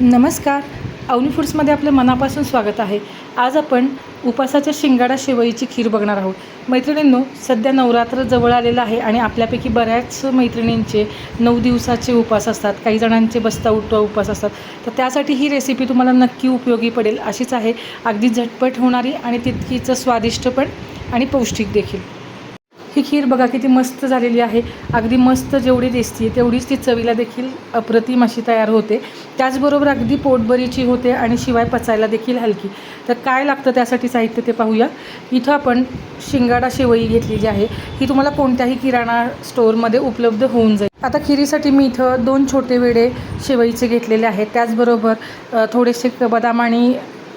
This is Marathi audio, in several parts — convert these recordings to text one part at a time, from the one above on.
नमस्कार. अवनी फूड्समध्ये आपलं मनापासून स्वागत आहे. आज आपण उपासाच्या शिंगाडा शेवईची खीर बघणार आहोत. मैत्रिणींनो सध्या नवरात्र जवळ आलेलं आहे आणि आपल्यापैकी बऱ्याच मैत्रिणींचे नऊ दिवसाचे उपास असतात. काही जणांचे बसता उठवा उपास असतात. तर त्यासाठी ही रेसिपी तुम्हाला नक्की उपयोगी पडेल अशीच आहे. अगदी झटपट होणारी आणि तितकीचं स्वादिष्ट पण आणि पौष्टिक देखील. ही खीर बघा किती मस्त झालेली आहे. अगदी मस्त जेवढी दिसते तेवढीच ती चवीला देखील अप्रतिम अशी तयार होते. त्याचबरोबर अगदी पोटभरीची होते आणि शिवाय पचायला देखील हलकी. तर काय लागतं त्यासाठी साहित्य ते पाहूया. इथं आपण शिंगाडा शेवई घेतलेली आहे. ही तुम्हाला कोणत्याही किराणा स्टोअरमध्ये उपलब्ध होऊन जाईल. आता खिरीसाठी मी इथं दोन छोटे वेडे शेवईचे घेतलेले आहेत. त्याचबरोबर थोडेसे बदाम आणि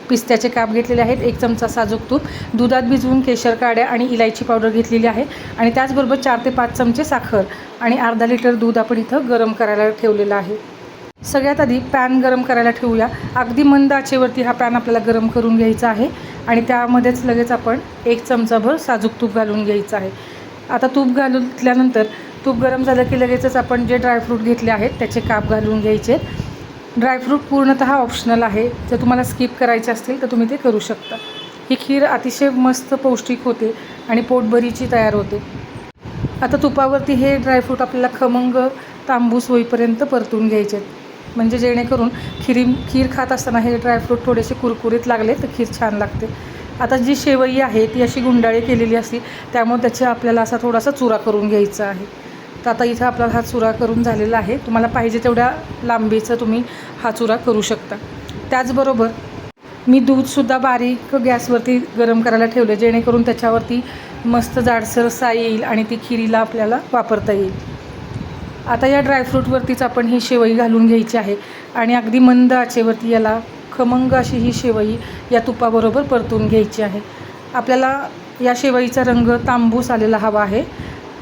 पिस्त्याचे काप घेतलेले आहेत. एक चमचा साजूक तूप दुधात भिजवून केशर काड्या आणि इलायची पावडर घेतलेली आहे. आणि त्याचबरोबर चार ते पाच चमचे साखर आणि अर्धा लिटर दूध आपण इथं गरम करायला ठेवलेलं आहे. सगळ्यात आधी पॅन गरम करायला ठेवूया. अगदी मंद आचेवरती हा पॅन आपल्याला गरम करून घ्यायचा आहे. आणि त्यामध्येच लगेच आपण एक चमचाभर साजूक तूप घालून घ्यायचं आहे. आता तूप घालूल्यानंतर तूप गरम झालं की लगेचच आपण जे ड्रायफ्रूट घेतले आहेत त्याचे काप घालून घ्यायचे ड्रायफ्रूट पूर्णतः ऑप्शनल आहे. जर तुम्हाला स्किप करायचे असतील तर तुम्ही ते करू शकता. ही खीर अतिशय मस्त पौष्टिक होते आणि पोटभरीची तयार होते. आता तुपावरती हे ड्रायफ्रूट आपल्याला खमंग तांबूस होईपर्यंत परतून घ्यायचे आहेत. म्हणजे जेणेकरून खिरी खीर खात असताना हे ड्रायफ्रूट थोडेसे कुरकुरीत लागले तर खीर छान लागते. आता जी शेवई आहे ती अशी गुंडाळी केलेली असते त्यामुळे त्याचा आपल्याला असा थोडासा चुरा करून घ्यायचा आहे. तर आता इथं आपला हा चुरा करून झालेला आहे. तुम्हाला पाहिजे तेवढ्या लांबीचं तुम्ही हा चुरा करू शकता. त्याचबरोबर मी दूधसुद्धा बारीक गॅसवरती गरम करायला ठेवलं जेणेकरून त्याच्यावरती मस्त जाडसर सा येईल आणि ती खिरीला आपल्याला वापरता येईल. आता या ड्रायफ्रूटवरतीच आपण ही शेवई घालून घ्यायची आहे आणि अगदी मंद आचेवरती याला खमंग अशी ही शेवई या तुपाबरोबर परतून घ्यायची आहे. आपल्याला या शेवईचा रंग तांबूस आलेला हवा आहे.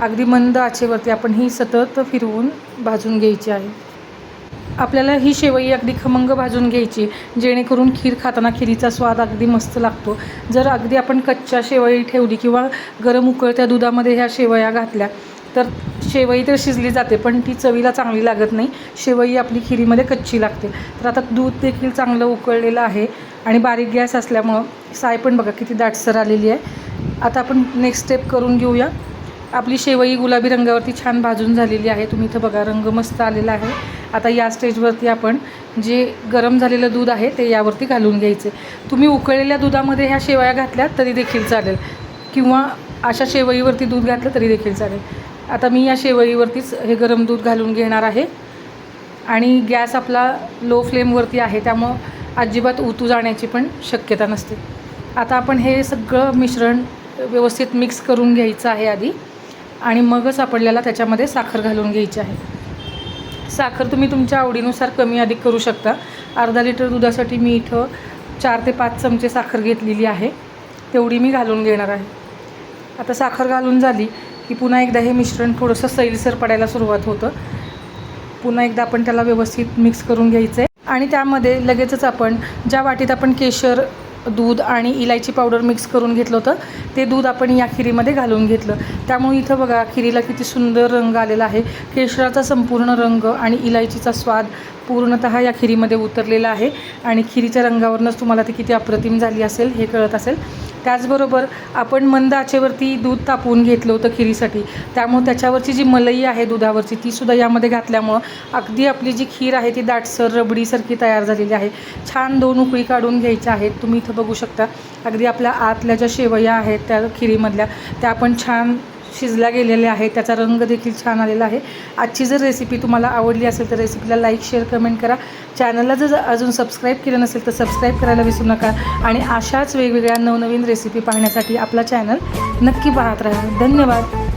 अगदी मंद आचेवरती आपण ही सतत फिरवून भाजून घ्यायची आहे. आपल्याला ही शेवई अगदी खमंग भाजून घ्यायची जेणेकरून खीर खाताना खिरीचा स्वाद अगदी मस्त लागतो. जर अगदी आपण कच्च्या शेवई ठेवली किंवा गरम उकळत्या दुधामध्ये ह्या शेवया घातल्या तर शेवई तर शिजली जाते पण ती चवीला चांगली लागत नाही. शेवई आपली खिरीमध्ये कच्ची लागते. तर आता दूध देखील चांगलं उकळलेलं आहे आणि बारीक गॅस असल्यामुळं साय पण बघा किती दाटसर आलेली आहे. आता आपण नेक्स्ट स्टेप करून घेऊया. आपली शेवई गुलाबी रंगावरती छान भाजून झालेली आहे. तुम्ही इथं बघा रंग मस्त आलेला आहे. आता या स्टेजवरती आपण जे गरम झालेलं दूध आहे ते यावरती घालून घ्यायचे. तुम्ही उकळलेल्या दुधामध्ये ह्या शेवया घातल्या तरी देखील चालेल. किंवा अशा शेवईवरती दूध घातलं तरी देखील चालेल. आता मी या शेवईवरतीच हे गरम दूध घालून घेणार आहे. आणि गॅस आपला लो फ्लेमवरती आहे त्यामुळं अजिबात उतू जाण्याची पण शक्यता नसते. आता आपण हे सगळं मिश्रण व्यवस्थित मिक्स करून घ्यायचं आहे आधी. आणि मगच आपल्याला त्याच्यामध्ये साखर घालून घ्यायची आहे. साखर तुम्ही तुमच्या आवडीनुसार कमी अधिक करू शकता. अर्धा लिटर दुधासाठी मी इथं चार ते पाच चमचे साखर घेतलेली आहे. तेवढी मी घालून घेणार आहे. आता साखर घालून झाली की पुन्हा एकदा हे मिश्रण थोडंसं सैलसर पडायला सुरुवात होतं. पुन्हा एकदा आपण त्याला व्यवस्थित मिक्स करून घ्यायचं आहे आणि त्यामध्ये लगेचच आपण ज्या वाटीत आपण केशर दूध आणि इलायची पावडर मिक्स करून घेतलं होतं. ते दूध आपण या खिरीमध्ये घालून घेतलं. त्यामुळे इथं बघा खिरीला किती सुंदर रंग आलेला आहे. केशराचा संपूर्ण रंग आणि इलायचीचा स्वाद पूर्णतः या खिरीमध्ये उतरलेला आहे आणि खिरीच्या रंगावरूनच तुम्हाला ती किती अप्रतिम झाली असेल हे कळत असेल. त्याचबरोबर आपण मंद आचेवरती दूध तापवून घेतलं होतं खिरीसाठी. त्यामुळे त्याच्यावरची जी मलई आहे दुधावरची तीसुद्धा यामध्ये घातल्यामुळं अगदी आपली जी खीर आहे ती दाटसर रबडीसारखी तयार झालेली आहे. छान दोन उकळी काढून घ्यायच्या आहेत. तुम्ही इथं बघू शकता. अगदी आपल्या आतल्या ज्या शेवया आहेत त्या खिरीमधल्या त्या आपण छान शिजल्या गेलेल्या आहेत त्याचा रंग देखील छान आलेला आहे. आजची जर रेसिपी तुम्हाला आवडली असेल तर रेसिपीला लाईक शेअर कमेंट करा. चॅनलला जर अजून सबस्क्राईब केलं नसेल तर सबस्क्राईब करायला विसरू नका. आणि अशाच वेगवेगळ्या नवनवीन रेसिपी पाहण्यासाठी आपला चॅनल नक्की पाहत राहा. धन्यवाद.